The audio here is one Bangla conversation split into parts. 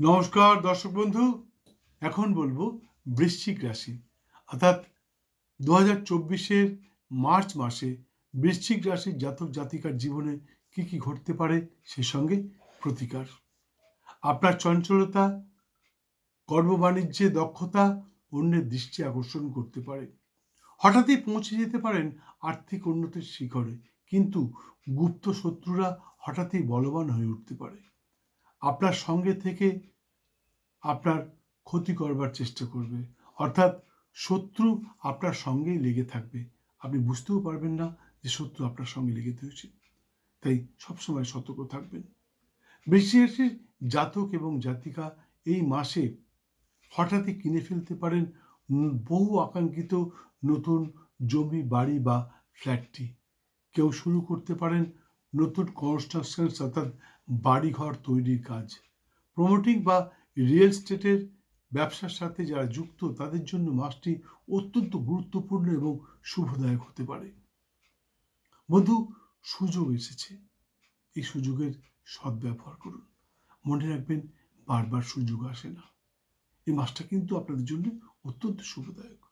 নমস্কার, দর্শক বন্ধু। এখন বলব বৃশ্চিক রাশি। অর্থাৎ দু হাজার চব্বিশের মার্চ মাসে বৃশ্চিক রাশির জাতক জাতিকার জীবনে কি কি ঘটতে পারে সে সঙ্গে প্রতিকার। আপনার চঞ্চলতা কর্ম বাণিজ্যে দক্ষতা, অন্যের দৃষ্টি আকর্ষণ করতে পারে। হঠাৎই পৌঁছে যেতে পারেন আর্থিক উন্নতির শিখরে, কিন্তু গুপ্ত শত্রুরা হঠাৎই বলবান হয়ে উঠতে পারে। আপনার সঙ্গে থেকে আপনার ক্ষতি করবার চেষ্টা করবে। অর্থাৎ শত্রু আপনার সঙ্গেই লেগে থাকবে। আপনি বুঝতেও পারবেন না যে শত্রু আপনার সঙ্গে লেগে হয়েছে তাই সবসময় সতর্ক থাকবেন। বৃশ্চিক জাতক এবং জাতিকা এই মাসে হঠাৎই কিনে ফেলতে পারেন বহু আকাঙ্ক্ষিত নতুন জমি, বাড়ি বা ফ্ল্যাটটি। কেউ শুরু করতে পারেন নতুন কনস্ট্রাকশন অর্থাৎ বাড়িঘর তৈরির কাজ। প্রমোটিং বা রিয়েল এস্টেটের ব্যবসার সাথে যারা যুক্ত, তাদের জন্য মাসটি অত্যন্ত গুরুত্বপূর্ণ এবং শুভদায়ক হতে পারে। বন্ধু, সুযোগ এসেছে। এই সুযোগের সদ্ব্যবহার করুন। মনে রাখবেন, বারবার সুযোগ আসে না। এই মাসটা কিন্তু আপনাদের জন্য অত্যন্ত শুভদায়ক।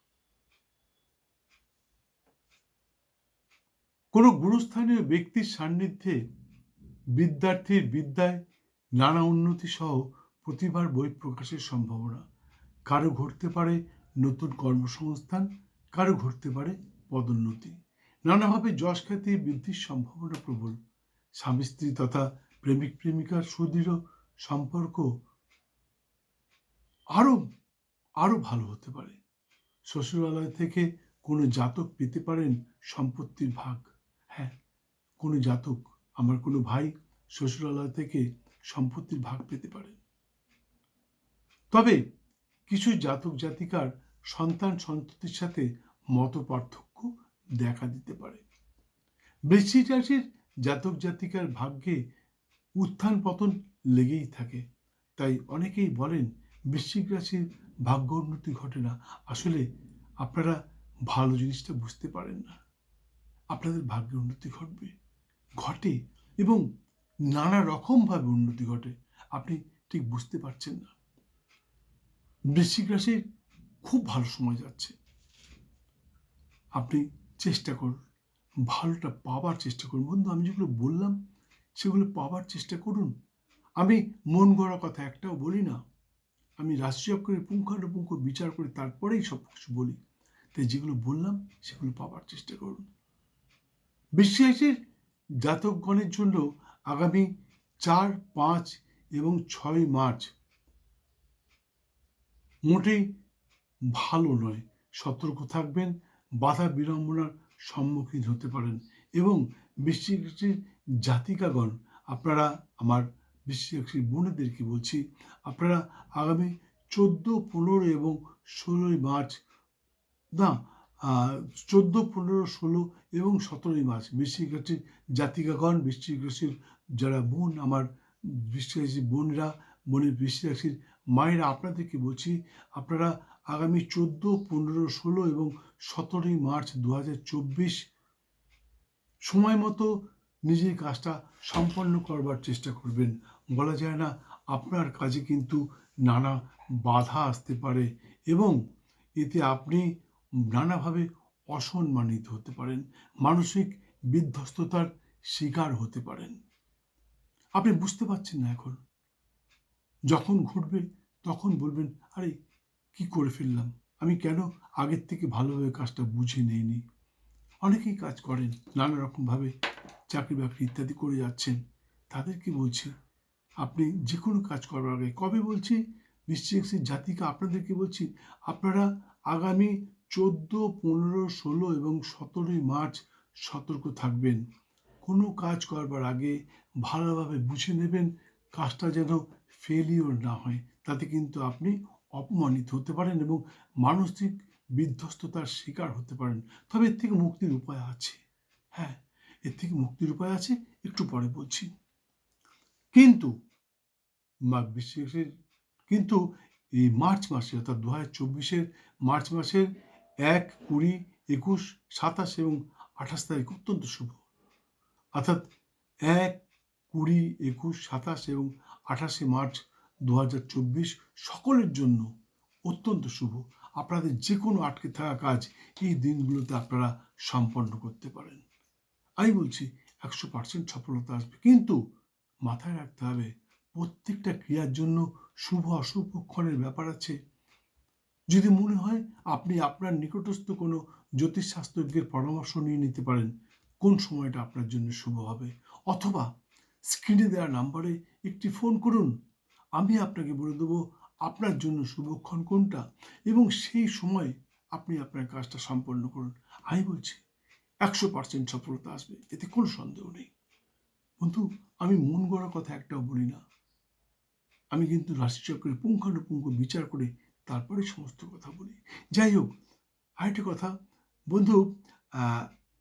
কোনো গুরুস্থানীয় ব্যক্তির সান্নিধ্যে বিদ্যার্থীর বিদ্যায় নানা উন্নতি সহ প্রতিভার বই প্রকাশের সম্ভাবনা। কারও ঘটতে পারে নতুন কর্মসংস্থান, কারও ঘটতে পারে পদোন্নতি। নানাভাবে যশ খ্যাতি, বৃদ্ধির সম্ভাবনা প্রবল। স্বামী, স্ত্রী তথা প্রেমিক, প্রেমিকার সুদৃঢ় সম্পর্ক আরও আরও ভালো হতে পারে। শ্বশুরালয় থেকে কোনো জাতক পেতে পারেন সম্পত্তির ভাগ। হ্যাঁ কোনো জাতক, আমার কোনো ভাই শ্বশুরালয় থেকে সম্পত্তির ভাগ পেতে পারেন। তবে কিছু জাতক জাতিকার সন্তান সন্ততির সাথে মত পার্থক্য দেখা দিতে পারে। বৃশ্চিক রাশির জাতক জাতিকার ভাগ্যে উত্থান পতন লেগেই থাকে। তাই অনেকেই বলেন, বৃশ্চিক রাশির ভাগ্য উন্নতি ঘটে না। আসলে আপনারা ভালো জিনিসটা বুঝতে পারেন না। আপনাদের ভাগ্যে উন্নতি ঘটবে, ঘটে এবং নানা রকমভাবে উন্নতি ঘটে। আপনি ঠিক বুঝতে পারছেন না। বৃশ্চিক রাশির খুব ভালো সময় যাচ্ছে। আপনি চেষ্টা করুন, ভালোটা পাবার চেষ্টা করুন। বন্ধু, আমি যেগুলো বললাম, সেগুলো পাবার চেষ্টা করুন। আমি মন গড়া কথা একটাও বলি না। আমি রাষ্ট্রীয় করে পুঙ্খানুপুঙ্খ বিচার করে তারপরেই সব কিছু বলি। তাই যেগুলো বললাম, সেগুলো পাবার চেষ্টা করুন। বিশ্বাসের জাতকগণের জন্য আগামী চার, পাঁচ এবং ছয় মার্চ মোটেই ভালো নয়। সতর্ক থাকবেন, বাধা বিড়ম্বনার সম্মুখীন হতে পারেন এবং বৃশ্চিকের জাতিকাগণ, আপনারা আমার বৃশ্চিক বোনেদেরকে বলছি, আপনারা আগামী চোদ্দ, পনেরো এবং ষোলোই মার্চ, না চোদ্দ, পনেরো, ষোলো এবং সতেরোই মার্চ রাশির জাতিকাগণ রাশির যারা বোন, আমার রাশির বোনরা, বোনের রাশির মায়েরা আপনাদেরকে বলছি, আপনারা আগামী চোদ্দ, পনেরো, ষোলো এবং সতেরোই মার্চ দু হাজার চব্বিশ সময় মতো নিজের কাজটা সম্পন্ন করবার চেষ্টা করবেন। বলা যায় না, আপনার কাজে কিন্তু নানা বাধা আসতে পারে এবং এতে আপনি নানাভাবে অসম্মানিত হতে পারেন, মানসিক বিধ্বস্ততার শিকার হতে পারেন। আপনি বুঝতে পারছেন না এখন, যখন ঘটবে তখন বলবেন, আরে, কি করে ফেললাম? আমি কেন আগের থেকে ভালোভাবে কাজটা বুঝে নেইনি? অনেকেই কাজ করেন, নানা রকমভাবে চাকরি বাকরি ইত্যাদি করে যাচ্ছেন। তাদেরকে বলছি? আপনি যে কোনো কাজ করার আগে কবে বলছি? বিশ্বাসী জাতিকে আপনাদেরকে বলছি। আপনারা আগামী চোদ্দ, পনেরো, ষোলো এবং সতেরোই মার্চ সতর্ক থাকবেন। কোনো কাজ করবার আগে ভালোভাবে বুঝে নেবেন, কাজটা যেন ফেলিওর না হয়। তাতে কিন্তু আপনি অপমানিত হতে পারেন এবং মানসিক বিধ্বস্ততার শিকার হতে পারেন। তবে এর থেকে মুক্তির উপায় আছে। হ্যাঁ এর থেকে মুক্তির উপায় আছে, একটু পরে বলছি। কিন্তু বিশ্বের কিন্তু এই মার্চ মাসে অর্থাৎ দু হাজার চব্বিশের মার্চ মাসের এক, কুড়ি, একুশ, সাতাশ এবং আঠাশ তারিখ অত্যন্ত শুভ। অর্থাৎ এক, কুড়ি, একুশ, সাতাশ এবং আঠাশে মার্চ দু হাজার চব্বিশ সকলের জন্য অত্যন্ত শুভ। আপনাদের যে কোনো আটকে থাকা কাজ এই দিনগুলোতে আপনারা সম্পন্ন করতে পারেন। আমি বলছি, একশো পার্সেন্ট সফলতা আসবে। কিন্তু মাথায় রাখতে হবে, প্রত্যেকটা ক্রিয়ার জন্য শুভ অশুভক্ষণের ব্যাপার আছে। যদি মনে হয় আপনি আপনার নিকটস্থ কোনো জ্যোতিষশাস্ত্রজ্ঞের পরামর্শ নিয়ে নিতে পারেন, কোন সময়টা আপনার জন্য শুভ হবে? অথবা স্ক্রিনে দেওয়া নাম্বারে একটি ফোন করুন। আমি আপনাকে বলে দেবো, আপনার জন্য শুভক্ষণ কোনটা? এবং সেই সময় আপনি আপনার কাজটা সম্পন্ন করুন। আমি বলছি, একশো পার্সেন্ট সফলতা আসবে, এতে কোনো সন্দেহ নেই। বন্ধু, আমি মন গড়া কথা একটাও বলি না। আমি কিন্তু রাশিচক্রের পুঙ্খানুপুঙ্খ বিচার করে তারপরে সমস্ত কথা বলি। যাই হোক, আরেকটা কথা। বন্ধু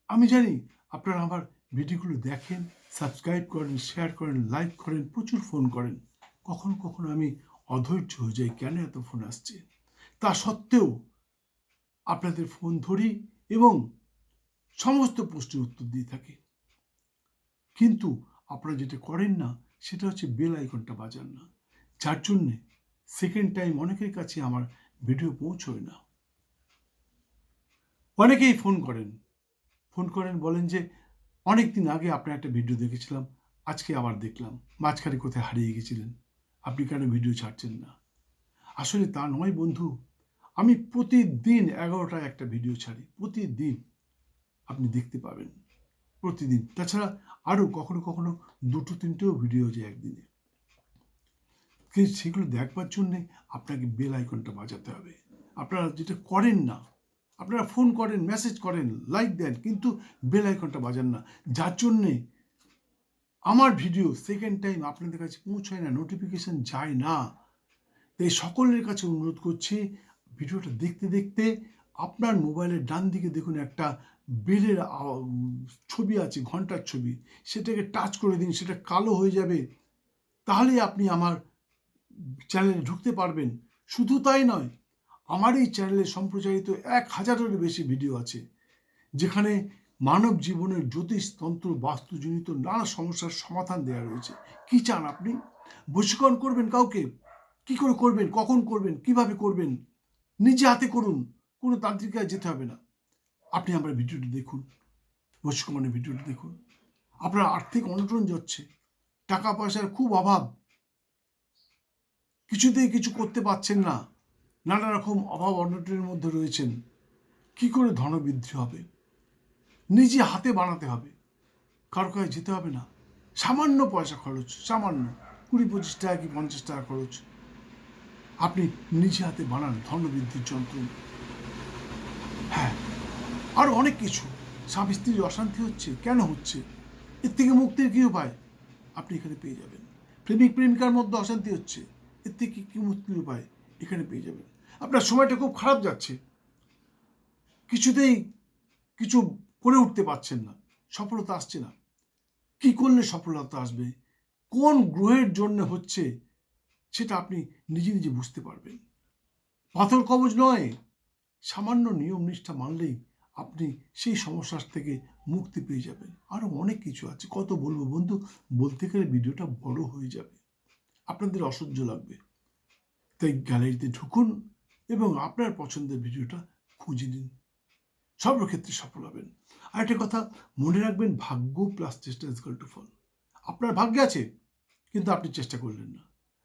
আমি জানি আপনারা আমার ভিডিওগুলো দেখেন, সাবস্ক্রাইব করেন শেয়ার করেন লাইক করেন, প্রচুর ফোন করেন। কখনো কখনো আমি অধৈর্য হয়ে যাই, কেন এত ফোন আসছে? তা সত্ত্বেও আপনাদের ফোন ধরি এবং সমস্ত প্রশ্নের উত্তর দিয়ে থাকি। কিন্তু আপনারা যেটা করেন না, সেটা হচ্ছে বেল আইকনটা বাজান না। যার জন্যে সেকেন্ড টাইম অনেকের কাছে আমার ভিডিও পৌঁছয় না। অনেকেই ফোন করেন। ফোন করেন, বলেন যে অনেক দিন আগে আপনার একটা ভিডিও দেখেছিলাম, আজকে আবার দেখলাম। মাঝখানে কোথায় হারিয়ে গেছিলেন? আপনি কেন ভিডিও ছাড়ছেন না? আসলে তা নয় বন্ধু। আমি প্রতিদিন এগারোটায় একটা ভিডিও ছাড়ি, প্রতিদিন। আপনি দেখতে পাবেন, প্রতিদিন। তাছাড়া আরও কখনো কখনো দুটো, তিনটেও ভিডিও যায় একদিনে। কিন্তু সেগুলো দেখবার জন্যে আপনাকে বেল আইকনটা বাজাতে হবে। আপনারা যেটা করেন না, আপনারা ফোন করেন মেসেজ করেন লাইক দেন, কিন্তু বেল আইকনটা বাজান না। যার জন্যে আমার ভিডিও সেকেন্ড টাইম আপনাদের কাছে পৌঁছায় না নোটিফিকেশান যায় না। তাই সকলের কাছে অনুরোধ করছি, ভিডিওটা দেখতে দেখতে আপনার মোবাইলের ডান দিকে দেখুন একটা বেলের ছবি আছে, ঘণ্টার ছবি। সেটাকে টাচ করে দিন, সেটা কালো হয়ে যাবে। তাহলে আপনি আমার চ্যানেলে ঢুকতে পারবেন। শুধু তাই নয়, আমার এই চ্যানেলে সম্প্রচারিত এক হাজারেরও বেশি ভিডিও আছে, যেখানে মানব জীবনের জ্যোতিষ তন্ত্র বাস্তুজনিত নানা সমস্যার সমাধান দেওয়া রয়েছে। কি চান আপনি? বশীকরণ করবেন কাউকে? কি করে করবেন? কখন করবেন? কীভাবে করবেন? নিজে হাতে করুন। কোনো তান্ত্রিকায় যেতে হবে না। আপনি আমার ভিডিওটি দেখুন। বশীকরণের ভিডিওটি দেখুন। আপনার আর্থিক অনটন যাচ্ছে। টাকা পয়সার খুব অভাব। কিছুতেই কিছু করতে পারছেন না। নানা রকম অভাব অনটনের মধ্যে রয়েছেন। কি করে ধনবৃদ্ধি হবে? নিজে হাতে বানাতে হবে। কারও কাছে যেতে হবে না। সামান্য পয়সা খরচ, সামান্য। কুড়ি পঁচিশ টাকা কি পঞ্চাশ টাকা খরচ। আপনি নিজে হাতে বানান ধনবৃদ্ধির যন্ত্র। হ্যাঁ আরও অনেক কিছু। স্বামী স্ত্রীর অশান্তি হচ্ছে, কেন হচ্ছে? এর থেকে মুক্তির কী উপায়? আপনি এখানে পেয়ে যাবেন। প্রেমিক, প্রেমিকার মধ্যে অশান্তি হচ্ছে, এর থেকে কী মুক্তির উপায়? এখানে পেয়ে যাবেন। আপনার সময়টা খুব খারাপ যাচ্ছে। কিছুতেই কিছু করে উঠতে পারছেন না। সফলতা আসছে না। কি করলে সফলতা আসবে? কোন গ্রহের জন্য হচ্ছে সেটা আপনি নিজে নিজে বুঝতে পারবেন। পাথর কবজ নয়, সামান্য নিয়ম নিষ্ঠা মানলেই আপনি সেই সমস্যার থেকে মুক্তি পেয়ে যাবেন। আরও অনেক কিছু আছে। কত বলব বন্ধু? বলতে গেলে ভিডিওটা বড় হয়ে যাবে। আপনাদের অসহ্য লাগবে। তাই গ্যালারিতে ঢুকুন এবং আপনার পছন্দের ভিডিওটা খুঁজে নিন। সর্বক্ষেত্রে সফল হবেন। আর একটা কথা, মনে রাখবেন, ভাগ্য প্লাস চেষ্টা ইজকাল টু ফল। আপনার ভাগ্যে আছে, কিন্তু আপনি চেষ্টা করলেন না।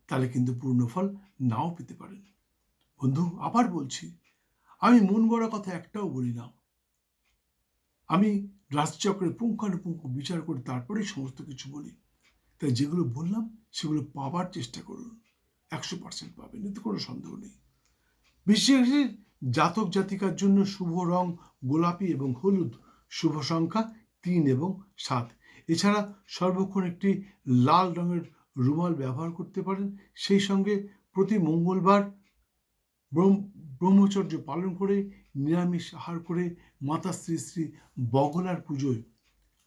তাহলে কিন্তু পূর্ণ ফল নাও পেতে পারেন। বন্ধু, আবার বলছি, আমি মন গড়া কথা একটাও বলি না। আমি রাজচক্রের পুঙ্খানুপুঙ্খ বিচার করে তারপরেই সমস্ত কিছু বলি। তাই যেগুলো বললাম, সেগুলো পাবার চেষ্টা করুন। একশো পার্সেন্ট পাবেন, এতে কোনো সন্দেহ নেই। বিশেষ জাতক জাতিকার জন্য শুভ রং গোলাপি এবং হলুদ, শুভ সংখ্যা তিন এবং সাত। এছাড়া সর্বক্ষণ একটি লাল রঙের রুমাল ব্যবহার করতে পারেন। সেই সঙ্গে প্রতি মঙ্গলবার ব্রহ্মচর্য পালন করে, নিরামিষ আহার করে মাতা শ্রী শ্রী বগলার পুজোয়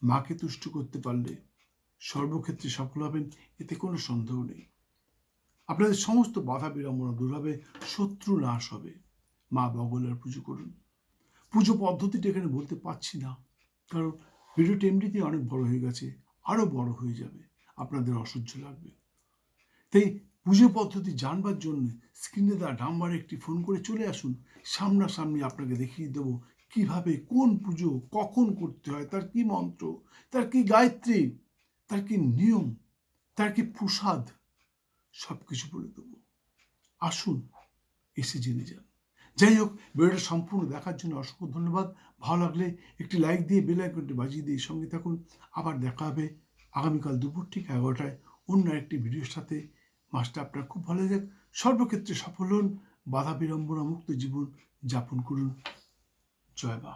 মাকে তুষ্ট করতে পারলে সর্বক্ষেত্রে সফল হবেন, এতে কোনো সন্দেহ নেই। আপনাদের সমস্ত বাধা বিড়ম্বনা দূর হবে, শত্রু নাশ হবে। মা বগলার পুজো করুন। পুজো পদ্ধতিটা এখানে বলতে পারছি না। কারণ ভিডিওটা এমনিতেই অনেক বড় হয়ে গেছে আরও বড় হয়ে যাবে। আপনাদের অসহ্য লাগবে। তাই পুজো পদ্ধতি জানবার জন্য স্ক্রিনে দেওয়া নাম্বারে একটি ফোন করে চলে আসুন। সামনাসামনি আপনাকে দেখিয়ে দেবো কীভাবে কোন পুজো কখন করতে হয়, তার কি মন্ত্র, তার কি গায়ত্রী, তার কি নিয়ম, তার কি প্রসাদ সব কিছু বলে দেবো। আসুন, এসে জেনে যান। যাই হোক, ভিডিওটা সম্পূর্ণ দেখার জন্য অসংখ্য ধন্যবাদ। ভালো লাগলে একটি লাইক দিয়ে বেল আইকনটি বাজিয়ে দিয়ে সঙ্গে থাকুন। আবার দেখা হবে আগামীকাল দুপুর ঠিক এগারোটায় অন্য একটি ভিডিওর সাথে। মাসটা আপনার খুব ভালো যাক। সর্বক্ষেত্রে সফল হন, বাধা বিড়ম্বনা মুক্ত জীবন যাপন করুন। জয় মা